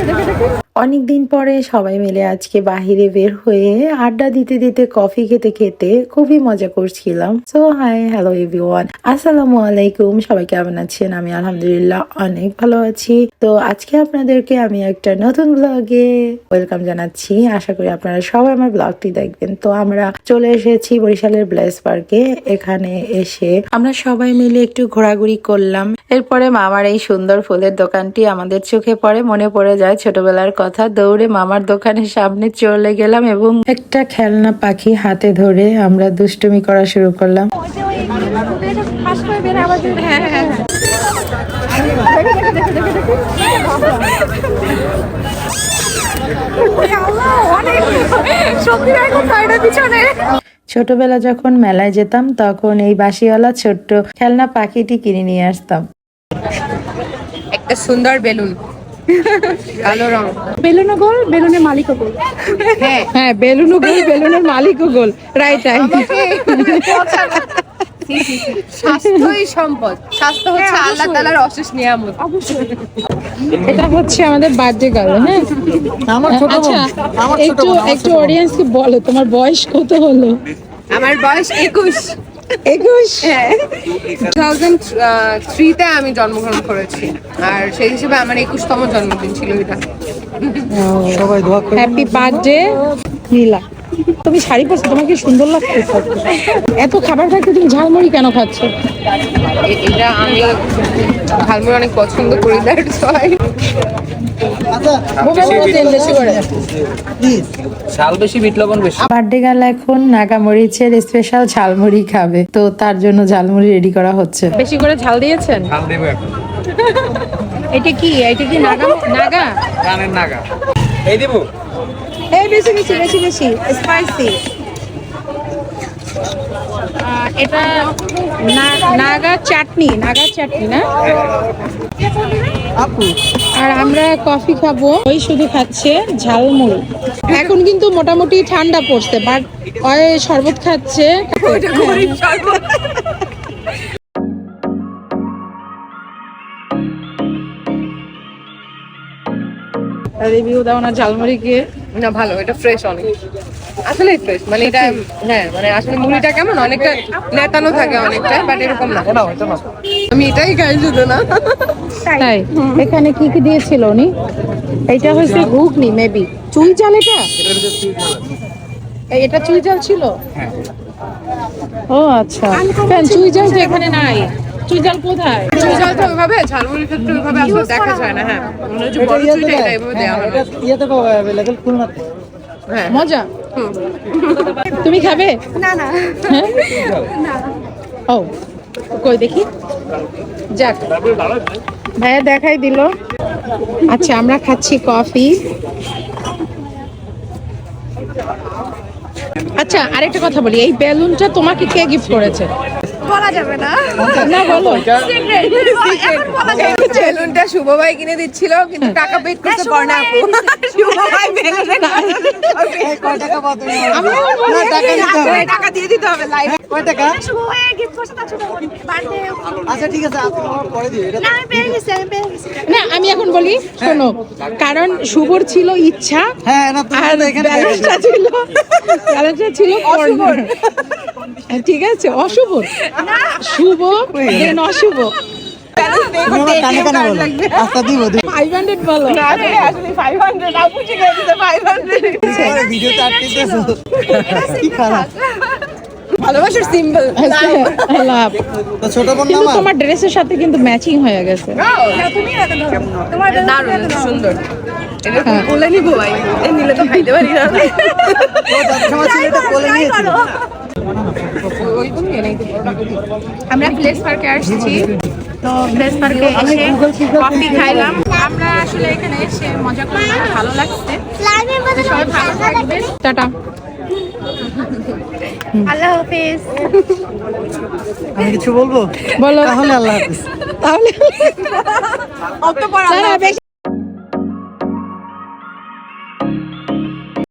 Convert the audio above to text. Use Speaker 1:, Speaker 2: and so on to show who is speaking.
Speaker 1: দেখো দেখো দেখো অনেক দিন পরে সবাই মিলে আজকে বাহিরে বের হয়ে আড্ডা দিতে দিতে কফি খেতে খেতে খুবই মজা করছিলাম। সো হাই হ্যালো এভরিওয়ান আসসালামু আলাইকুম। সবাই কেমন আছেন? আমি আলহামদুলিল্লাহ অনেক ভালো আছি। তো আজকে আপনাদেরকে আমি একটা নতুন ব্লগে ওয়েলকাম জানাচ্ছি। আশা করি আপনারা সবাই আমার ব্লগটি দেখবেন। তো আমরা চলে এসেছি বরিশালের ব্লেস পার্কে এখানে এসে আমরা সবাই মিলে একটু ঘোরাঘুরি করলাম। এরপরে মামার এই সুন্দর ফুলের দোকানটি আমাদের চোখে পড়ে, মনে পড়ে যায় ছোটবেলার কথা দৌড়ে মামার দোকানের সামনে চলে গেলাম এবং একটা খেলনা পাখি হাতে ধরে আমরা দুষ্টুমি করা শুরু করলাম। ছোটবেলা যখন মেলায় যেতাম, তখন এই বাসিওয়ালা ছোট্ট খেলনা পাখিটি কিনে নিয়ে আসতাম।
Speaker 2: একটা সুন্দর বেলুন। কালো রং
Speaker 3: বেলুনও গোল বেলুনের মালিকও গোল।
Speaker 2: হ্যাঁ।
Speaker 3: হ্যাঁ বেলুনও গোল বেলুনের মালিকও গোল। রাইট রাইট
Speaker 2: স্বাস্থ্যই সম্পদ। স্বাস্থ্য হচ্ছে আল্লাহ তালার অশেষ নিয়ামত।
Speaker 3: এটা হচ্ছে আমাদের বার্থডে গার্ল হ্যাঁ?
Speaker 4: আমার ছোট
Speaker 3: আচ্ছা
Speaker 4: বোন আমার ছোট
Speaker 3: একটু
Speaker 4: বোন।
Speaker 3: অডিয়েন্সকে বলো তোমার বয়স কত হলো?
Speaker 2: আমার বয়স একুশ।
Speaker 3: একুশ?
Speaker 2: টু থাউজেন্ড থ্রিতে আমি জন্মগ্রহণ করেছি। আর সেই হিসেবে আমার একুশতম জন্মদিন ছিল এটা।
Speaker 4: সবাই দোয়া করে
Speaker 3: হ্যাপি বার্থডে নীলা। তুমি শাড়ি পরছো তোমার কি সুন্দর লাগছে। এত খাবার থাকতে তুমি ঝালমুড়ি কেন খাচ্ছ?
Speaker 2: এটা আমি ঝালমুড়ি অনেক পছন্দ করি দ্যাটস ওয়াই
Speaker 4: আচ্ছা
Speaker 1: বার্থডে এখন স্পেশাল ঝালমুড়ি খাবে তো তার জন্য ঝালমুড়ি রেডি করা হচ্ছে।
Speaker 3: বেশি করে ঝাল দিয়েছেন? এটা কি? এটা কি নাগা? নাগা?
Speaker 5: নাগা। এই দেবো।
Speaker 3: এই বেশি বেশি বেশি বেশি। স্পাইসি এটা না- নাগা চাটনি নাগা চাটনি না?
Speaker 4: আপু।
Speaker 3: আর আমরা কফি খাব। ওই শুধু খাচ্ছে ঝালমুড়ি। এখন কিন্তু মোটামুটি ঠান্ডা পড়ছে বাট ওই শরবত খাচ্ছে। রিভিউ দাও না ঝালমুড়িকে
Speaker 2: না ভালো এটা ফ্রেশ অনেক। আসলে ফ্রেশ মানে এটা হ্যাঁ মানে আসলে মুড়িটা কেমন অনেকটা নেতানো থাকে অনেকটা বাট এরকম না।
Speaker 4: না
Speaker 2: আমি এটাই খাই শুধু না।
Speaker 3: তাই? এখানে কি কি দিয়েছিল উনি? এটা হচ্ছে ঘুগনি মেবি। চুই চাল এটা? এটা চুই চাল ছিল? ও আচ্ছা। কেন চুই চাল তো এখানে নাই? চুই চাল কোথায়?
Speaker 2: চুইঝালটা ওইভাবে ঝালমুড়ির ক্ষেত্রে ওইভাবে আসলে দেখা যায় না হ্যাঁ? মনে হচ্ছে বড় চুইটা এটা এভাবে দেওয়া
Speaker 4: হ্যাঁ, খুলনাতে।
Speaker 2: হ্যাঁ।
Speaker 3: মজা? তুমি খাবে? না না। ও কই দেখি? যাক। ভাইয়া দেখাই দিল। আচ্ছা আমরা খাচ্ছি কফি। আচ্ছা আরেকটা কথা বলি, এই বেলুনটা তোমাকে কে গিফট করেছে? না। বলো।
Speaker 2: বেলুনটা শুভ ভাই কিনে দিচ্ছিল কিন্তু টাকা পেড করতে পারে আপু। শুভ ভাই বেলুনে
Speaker 4: কয় টাকা পাও তুমি না টাকা নিতে হবে।
Speaker 2: টাকা দিয়ে দিতে হবে লাইভ
Speaker 4: কয় টাকা? আচ্ছা ঠিক আছে আপনি আমার পরে দিও এটা
Speaker 3: না আমি এখন বলি শোনো কারণ শুভর ছিল ইচ্ছা
Speaker 4: হ্যাঁ না
Speaker 3: আর
Speaker 4: এখানে
Speaker 3: ব্যালেন্সটা ছিল ব্যালেন্সটা ছিল ঠিক আছে অশুভ শুভ দেন অশুভ
Speaker 2: ভালোবাসার সিম্বল
Speaker 4: ছোট বোন
Speaker 3: কিন্তু তোমার ড্রেসের সাথে কিন্তু ম্যাচিং হয়ে গেছে।
Speaker 2: দারুণ সুন্দর। এটা বলে ভাই। নিলে তো খাইতে পারি না।
Speaker 3: আমরা প্লেস পার্কে আসছি। তো প্লেস পার্কে এসে কফি খাইলাম। আমরা আসলে এখানে এসে মজা করলাম ভালো লাগছে। সবাই ভালো থাকবেন টাটা।
Speaker 6: আল্লাহ হাফেজ।
Speaker 4: আমি কিছু বলব?
Speaker 3: বলো।
Speaker 4: তাহলে আল্লাহ হাফিজ।
Speaker 3: তাহলে বেশি